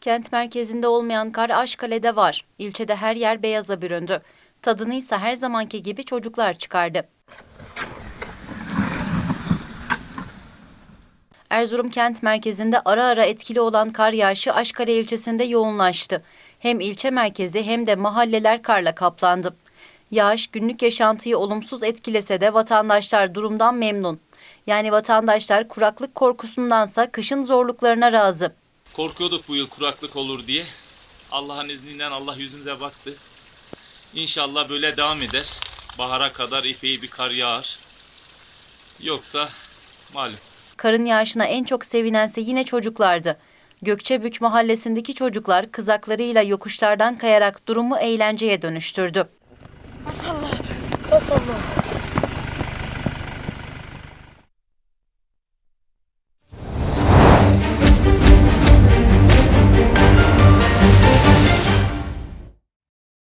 Kent merkezinde olmayan kar Aşkale'de var. İlçede her yer beyaza büründü. Tadını ise her zamanki gibi çocuklar çıkardı. Erzurum kent merkezinde ara ara etkili olan kar yağışı Aşkale ilçesinde yoğunlaştı. Hem ilçe merkezi hem de mahalleler karla kaplandı. Yağış günlük yaşantıyı olumsuz etkilese de vatandaşlar durumdan memnun. Yani vatandaşlar kuraklık korkusundansa kışın zorluklarına razı. Korkuyorduk bu yıl kuraklık olur diye. Allah'ın izniyle Allah yüzümüze baktı. İnşallah böyle devam eder. Bahara kadar epey bir kar yağar. Yoksa malum. Karın yağışına en çok sevinense yine çocuklardı. Gökçebük mahallesindeki çocuklar kızaklarıyla yokuşlardan kayarak durumu eğlenceye dönüştürdü. Maşallah. Maşallah.